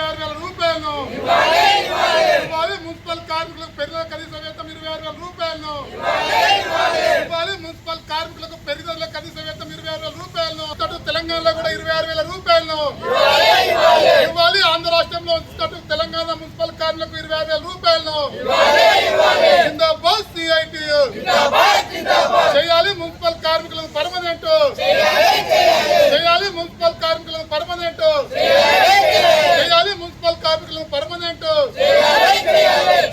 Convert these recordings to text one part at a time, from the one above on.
ఇరవై ఆరు వేల రూపాయలను ఇవ్వాలి మున్సిపల్ కార్మికులకు పెరిగిన కనీస వేతం ఇరవై ఆరు వేల రూపాయలను ఇవ్వాలి మున్సిపల్ కార్మికులకు పెరిగిన కనీస వేతం ఇరవై ఆరు వేల రూపాయలను తెలంగాణలో కూడా ఇరవై ఆరు వేల రూపాయలను ఇవ్వాలి ఆంధ్ర రాష్ట్రంలో ఉంచినట్టు తెలంగాణ మున్సిపల్ కార్మికులకు ఇరవై ఆరు వేల రూపాయలను సిఐటి. చేయాలి మున్సిపల్ కార్మికులకు పర్మనెంట్. చేయాలి మున్సిపల్ కార్మికులకు పర్మనెంట్. Municipal permanent.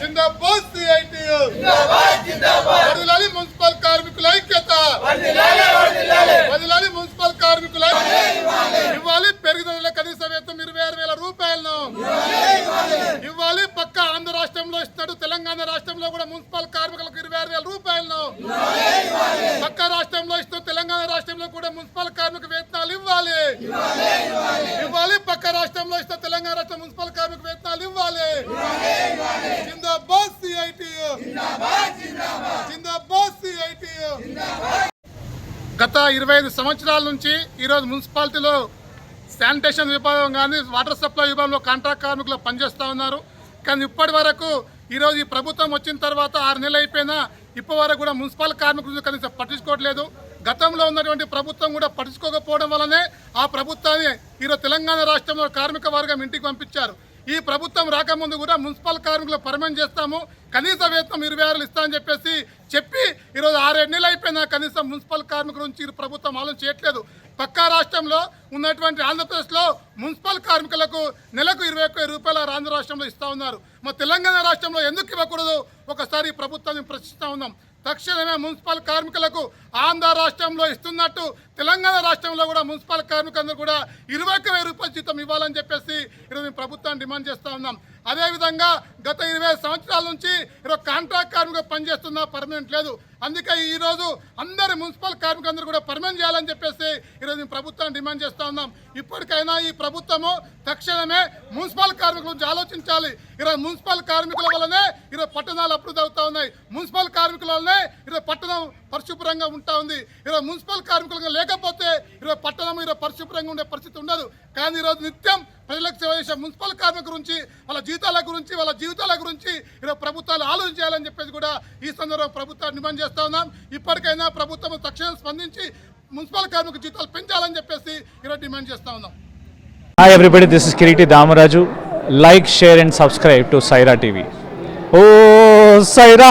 జిందాబాద్ సిఐటియు వదిలాలి మున్సిపల్ కార్మికుల ఐక్యత. వదిలాలి మున్సిపల్ కార్మికుల ఇవ్వాలి పెరుగుదల కనీస వేతం ఇరవై ఆరు వేల రూపాయలను. ఇవ్వాలి పక్క ఆంధ్ర రాష్ట్రంలో ఇస్తాడు తెలంగాణ రాష్ట్రంలో కూడా మున్సిపల్ కార్మికులకు ఇరవై ఆరు వేల రూపాయలను. పక్క రాష్ట్రంలో ఇస్తూ తెలంగాణ కూడా మున్సిపల్ కార్మిక వేతనాలు ఇవ్వాలి. ఇవ్వాలి పక్క రాష్ట్రంలో ఇస్తే తెలంగాణ రాష్ట్ర మున్సిపల్ కార్మిక వేతనాలు ఇవ్వాలి. జిందాబాద్ జిందాబాద్ గత ఇరవై ఐదు సంవత్సరాల నుంచి ఈరోజు మున్సిపాలిటీలో శానిటేషన్ విభాగం కానీ వాటర్ సప్లై విభాగంలో కాంట్రాక్ట్ కార్మికులు పనిచేస్తూ ఉన్నారు. కానీ ఇప్పటి వరకు ఈరోజు ఈ ప్రభుత్వం వచ్చిన తర్వాత ఆరు నెలలు అయిపోయినా ఇప్పటి వరకు కూడా మున్సిపల్ కార్మికులు కనీసం పట్టించుకోవట్లేదు. గతంలో ఉన్నటువంటి ప్రభుత్వం కూడా పట్టించుకోకపోవడం వల్లనే ఆ ప్రభుత్వాన్ని ఈరోజు తెలంగాణ రాష్ట్రంలో కార్మిక వర్గం ఇంటికి పంపించారు. ఈ ప్రభుత్వం రాకముందు కూడా మున్సిపల్ కార్మికులు పర్మనెంట్ చేస్తాము కనీస వేతనం ఇరవై ఆరులు ఇస్తామని చెప్పేసి చెప్పి ఈరోజు ఆరేడు నెలలు అయిపోయినా కనీసం మున్సిపల్ కార్మికుల నుంచి ప్రభుత్వం ఆలోచన చేయట్లేదు. పక్కా రాష్ట్రంలో ఉన్నటువంటి ఆంధ్రప్రదేశ్లో మున్సిపల్ కార్మికులకు నెలకు ఇరవై ఒక్క రూపాయల ఆంధ్ర రాష్ట్రంలో ఇస్తూ ఉన్నారు. మా తెలంగాణ రాష్ట్రంలో ఎందుకు ఇవ్వకూడదు? ఒకసారి ప్రభుత్వాన్ని ప్రశ్నిస్తూ ఉన్నాం. తక్షణమే మున్సిపల్ కార్మికులకు ఆంధ్ర రాష్ట్రంలో ఇస్తున్నట్టు తెలంగాణ రాష్ట్రంలో కూడా మున్సిపల్ కార్మికులందరూ కూడా ఇరవై ఒక్క వెయ్యి రూపాయల జీతం ఇవ్వాలని చెప్పేసి ఈరోజు మేము ప్రభుత్వాన్ని డిమాండ్ చేస్తూ ఉన్నాం. అదేవిధంగా గత ఇరవై సంవత్సరాల నుంచి ఈరోజు కాంట్రాక్ట్ కార్మికులు పనిచేస్తున్న పర్మనెంట్ లేదు. అందుకే ఈరోజు అందరి మున్సిపల్ కార్మికులందరూ కూడా పర్మనెంట్ చేయాలని చెప్పేసి ఈరోజు మేము ప్రభుత్వాన్ని డిమాండ్ చేస్తూ ఉన్నాం. ఇప్పటికైనా ఈ ప్రభుత్వము తక్షణమే మున్సిపల్ కార్మికుల గురించి ఆలోచించాలి. ఈరోజు మున్సిపల్ కార్మికుల వల్లనే ఈరోజు పట్టణాలు అభివృద్ధి అవుతా ఉన్నాయి. మున్సిపల్ కార్మికుల వల్లనే ఈరోజు పట్టణం పరిశుభ్రంగా ఉంటా ఉంది. ఈరోజు మున్సిపల్ కార్మికులుగా లేకపోతే ఈరోజు పట్టణం ఈరోజు పరిశుభ్రంగా ఉండే పరిస్థితి ఉండదు. కానీ ఈరోజు నిత్యం ప్రజలకు సేవ చేసే మున్సిపల్ కార్మికుల గురించి వాళ్ళ జీతాల గురించి వాళ్ళ జీవితాల గురించి ఈరోజు ప్రభుత్వాలు ఆలోచించాలని చెప్పేసి కూడా ఈ సందర్భంగా ప్రభుత్వాన్ని డిమాండ్ చేస్తా ఉన్నాం. ఇప్పటికైనా ప్రభుత్వం తక్షణం స్పందించి మున్సిపల్ కార్మిక జీతాలు పెంచాలని చెప్పేసి ఈరోజు డిమాండ్ చేస్తా ఉన్నాం. Hi everybody this is Kiriti Damaraju like share and subscribe to Saira TV oh Sye Raa